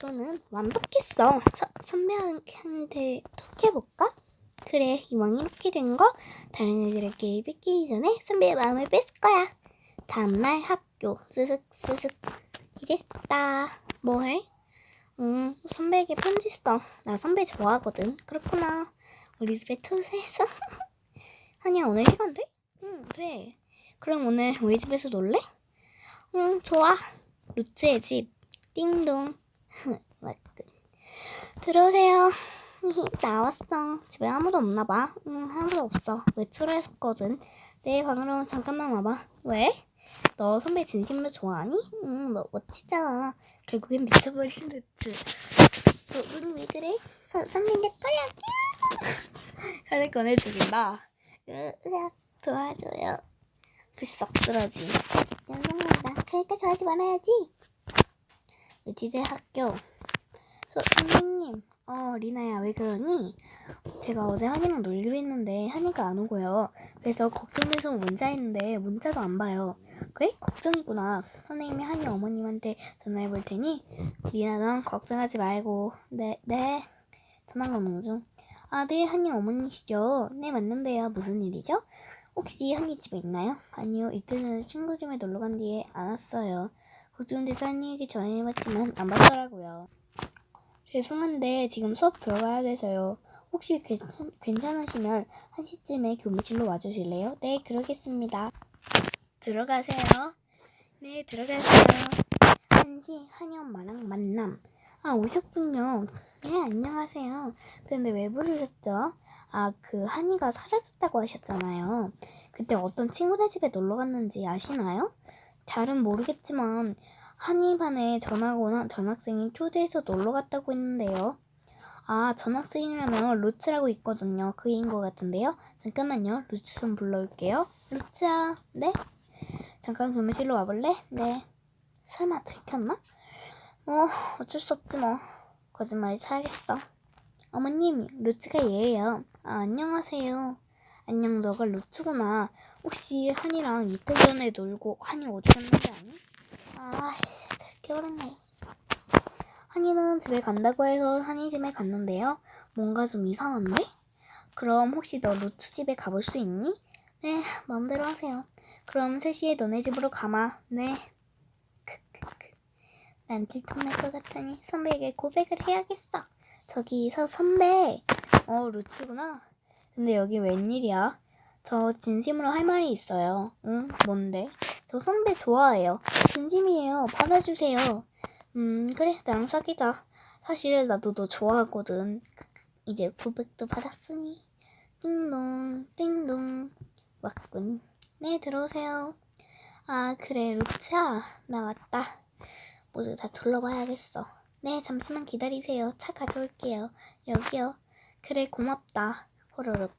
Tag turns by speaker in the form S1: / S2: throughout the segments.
S1: 너는 완벽했어. 서, 선배한테 톡해볼까? 그래, 이왕 이렇게 된 거 다른 애들에게 뺏기기 전에 선배의 마음을 뺐을 거야. 다음날 학교 스슥 스슥 이제 다 뭐해? 응, 선배에게 편지 써. 나 선배 좋아하거든. 그렇구나. 우리 집에 투세했어? 아니야, 오늘 시간 돼? 응, 돼. 그럼 오늘 우리 집에서 놀래? 응, 좋아. 루츠의 집. 띵동. 맞군. 들어오세요. 나왔어. 집에 아무도 없나 봐. 응, 아무도 없어. 외출을 했었거든. 내 방으로 잠깐만 와봐. 왜? 너 선배 진심으로 좋아하니? 응, 뭐 멋지잖아. 결국엔 미쳐버린 루츠. 너 눈이 왜 그래? 서, 선배 내 거야. 칼을 꺼내 죽인다. 으악, 도와줘요. 불썩 쓰러지. 연속난다. 그러니까 좋아하지 말아야지. 루치들 학교. 서, 선생님. 어, 리나야, 왜 그러니? 제가 어제 한이랑 놀기로 했는데 한이가 안 오고요. 그래서 걱정돼서 문자 했는데 문자도 안 봐요. 그래? 걱정이구나. 선생님이 한이 어머님한테 전화해 볼 테니 리나 넌 걱정하지 말고 네, 네. 전화 거는 중. 아, 네, 한이 어머니시죠? 네, 맞는데요. 무슨 일이죠? 혹시 한이 집에 있나요? 아니요, 이틀 전에 친구 집에 놀러 간 뒤에 안 왔어요. 걱정돼서 한이에게 전화해봤지만 안 받더라고요. 죄송한데 지금 수업 들어가야 돼서요. 혹시 괜찮, 괜찮으시면 1시쯤에 교무실로 와주실래요? 네, 그러겠습니다. 들어가세요. 네, 들어가세요. 1시 한이 엄마랑 만남. 아, 오셨군요. 네, 안녕하세요. 근데 왜 부르셨죠? 아, 그 한이가 사라졌다고 하셨잖아요. 그때 어떤 친구네 집에 놀러 갔는지 아시나요? 잘은 모르겠지만 한이 반에 전학오나 전학생이 초대해서 놀러 갔다고 했는데요. 아, 전학생이라면 루츠라고 있거든요. 그인 것 같은데요. 잠깐만요. 루츠 좀 불러올게요. 루츠야, 네? 잠깐 교무실로 와볼래? 네. 설마 들켰나? 뭐, 어쩔 수 없지 뭐. 거짓말이 차야겠어. 어머님, 루츠가 얘예요. 아, 안녕하세요. 안녕, 너가 루츠구나. 혹시 한이랑 이틀 전에 놀고 한이 어디 갔는지 아니? 아씨, 들켜버렸네. 한이는 집에 간다고 해서 한이 집에 갔는데요. 뭔가 좀 이상한데? 그럼 혹시 너 루츠 집에 가볼 수 있니? 네, 마음대로 하세요. 그럼 3시에 너네 집으로 가마. 네. 크크크. 난 들통날 것 같으니 선배에게 고백을 해야겠어. 저기 서 선배. 어, 루츠구나. 근데 여기 웬일이야? 저 진심으로 할 말이 있어요. 응? 뭔데? 저 선배 좋아해요. 진심이에요. 받아주세요. 음, 그래. 나랑 사귀자. 사실 나도 너 좋아하거든. 이제 고백도 받았으니. 띵동, 띵동. 왔군. 네, 들어오세요. 아, 그래, 루츠야. 나 왔다. 모두 다 둘러봐야겠어. 네, 잠시만 기다리세요. 차 가져올게요. 여기요. 그래, 고맙다. 호로록.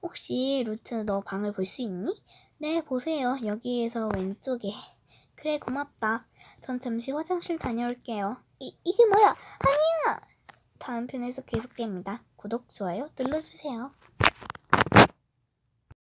S1: 혹시 루츠 너 방을 볼 수 있니? 네, 보세요. 여기에서 왼쪽에. 그래, 고맙다. 전 잠시 화장실 다녀올게요. 이, 이게 뭐야? 아니야! 다음 편에서 계속됩니다. 구독, 좋아요 눌러주세요.